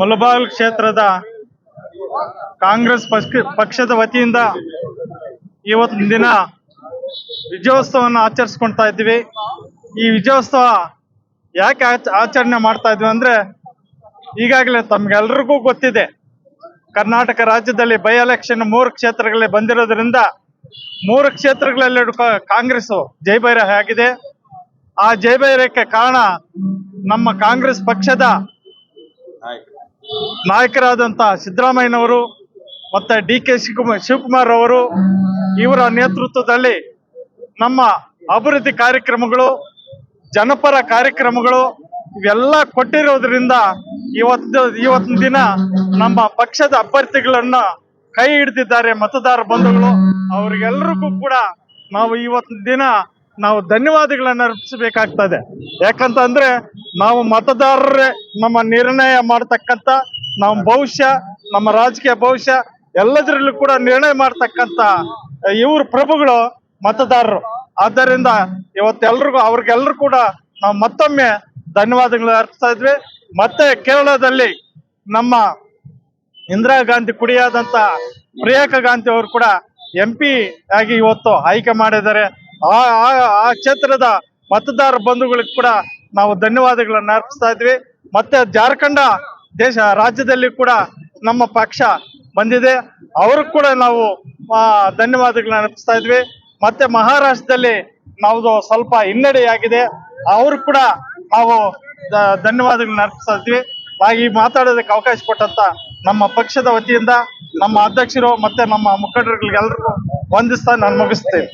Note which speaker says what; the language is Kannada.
Speaker 1: ಮುಲಬಾಲ್ ಕ್ಷೇತ್ರದ ಕಾಂಗ್ರೆಸ್ ಪಕ್ಷದ ವತಿಯಿಂದ ಇವತ್ತಿನ ದಿನ ವಿಜಯೋತ್ಸವವನ್ನು ಆಚರಿಸ್ಕೊಳ್ತಾ ಇದ್ವಿ ಈ ವಿಜಯೋತ್ಸವ ಯಾಕೆ ಆಚರಣೆ ಮಾಡ್ತಾ ಇದ್ವಿ ಅಂದ್ರೆ ಈಗಾಗಲೇ ತಮ್ಗೆಲ್ರಿಗೂ ಗೊತ್ತಿದೆ. ಕರ್ನಾಟಕ ರಾಜ್ಯದಲ್ಲಿ ಬೈ ಎಲೆಕ್ಷನ್ ಮೂರು ಕ್ಷೇತ್ರಗಳಲ್ಲಿ ಬಂದಿರೋದ್ರಿಂದ ಮೂರು ಕ್ಷೇತ್ರಗಳಲ್ಲಿ ಕಾಂಗ್ರೆಸ್ ಜೈಬೈರ ಆಗಿದೆ. ಆ ಜೈಬೈರಕ್ಕೆ ಕಾರಣ ನಮ್ಮ ಕಾಂಗ್ರೆಸ್ ಪಕ್ಷದ ನಾಯಕರಾದಂತ ಸಿದ್ದರಾಮಯ್ಯನವರು ಮತ್ತೆ ಡಿ ಕೆ ಶಿವಕುಮಾರ್ ಶಿವಕುಮಾರ್ ಅವರು ಇವರ ನೇತೃತ್ವದಲ್ಲಿ ನಮ್ಮ ಅಭಿವೃದ್ಧಿ ಕಾರ್ಯಕ್ರಮಗಳು, ಜನಪರ ಕಾರ್ಯಕ್ರಮಗಳು ಇವೆಲ್ಲ ಕೊಟ್ಟಿರೋದ್ರಿಂದ ಇವತ್ತು, ಇವತ್ತಿನ ದಿನ ನಮ್ಮ ಪಕ್ಷದ ಅಭ್ಯರ್ಥಿಗಳನ್ನ ಕೈ ಹಿಡಿದಿದ್ದಾರೆ ಮತದಾರ ಬಂಧುಗಳು. ಅವ್ರಿಗೆಲ್ರಿಗೂ ಕೂಡ ನಾವು ಇವತ್ತಿನ ದಿನ ನಾವು ಧನ್ಯವಾದಗಳನ್ನ ಅರ್ಪಿಸಬೇಕಾಗ್ತದೆ. ಯಾಕಂತಂದ್ರೆ ನಾವು ಮತದಾರರೇ ನಮ್ಮ ನಿರ್ಣಯ ಮಾಡ್ತಕ್ಕಂತ ನಮ್ಮ ಭವಿಷ್ಯ, ನಮ್ಮ ರಾಜಕೀಯ ಭವಿಷ್ಯ ಎಲ್ಲದರಲ್ಲೂ ಕೂಡ ನಿರ್ಣಯ ಮಾಡ್ತಕ್ಕಂತ ಇವ್ರ ಪ್ರಭುಗಳು ಮತದಾರರು. ಆದ್ದರಿಂದ ಇವತ್ತೆಲ್ರಿಗೂ ಅವ್ರಿಗೆಲ್ಲರೂ ಕೂಡ ನಾವು ಮತ್ತೊಮ್ಮೆ ಧನ್ಯವಾದಗಳು ಅರ್ಪಿಸ್ತಾ ಇದ್ವಿ. ಮತ್ತೆ ಕೇರಳದಲ್ಲಿ ನಮ್ಮ ಇಂದಿರಾ ಗಾಂಧಿ ಕುಡಿಯಾದಂತ ಪ್ರಿಯಾಂಕಾ ಗಾಂಧಿ ಅವರು ಕೂಡ ಎಂ ಪಿ ಆಗಿ ಇವತ್ತು ಆಯ್ಕೆ ಮಾಡಿದ್ದಾರೆ. ಆ- ಆ ಕ್ಷೇತ್ರದ ಮತದಾರ ಬಂಧುಗಳಿಗೆ ಕೂಡ ನಾವು ಧನ್ಯವಾದಗಳನ್ನ ಅರ್ಪಿಸ್ತಾ ಇದ್ವಿ. ಮತ್ತೆ ಜಾರ್ಖಂಡ ದೇಶ ರಾಜ್ಯದಲ್ಲಿ ಕೂಡ ನಮ್ಮ ಪಕ್ಷ ಬಂದಿದೆ. ಅವ್ರಿಗೆ ಕೂಡ ನಾವು ಧನ್ಯವಾದಗಳನ್ನ ಅರ್ಪಿಸ್ತಾ ಇದ್ವಿ. ಮತ್ತೆ ಮಹಾರಾಷ್ಟ್ರದಲ್ಲಿ ನಾವು ಸ್ವಲ್ಪ ಹಿನ್ನಡೆಯಾಗಿದೆ. ಅವರು ಕೂಡ ನಾವು ಧನ್ಯವಾದಗಳನ್ನ ಅರ್ಪಿಸ್ತಾ ಇದ್ವಿ. ಹಾಗೆ ಮಾತಾಡೋದಕ್ಕೆ ಅವಕಾಶ ಕೊಟ್ಟಂತ ನಮ್ಮ ಪಕ್ಷದ ವತಿಯಿಂದ ನಮ್ಮ ಅಧ್ಯಕ್ಷರು ಮತ್ತೆ ನಮ್ಮ ಮುಖಂಡರುಗಳಿಗೆಲ್ಲರಿಗೂ ವಂದಿಸ್ತಾ ನಾನು ಮುಗಿಸ್ತೇನೆ.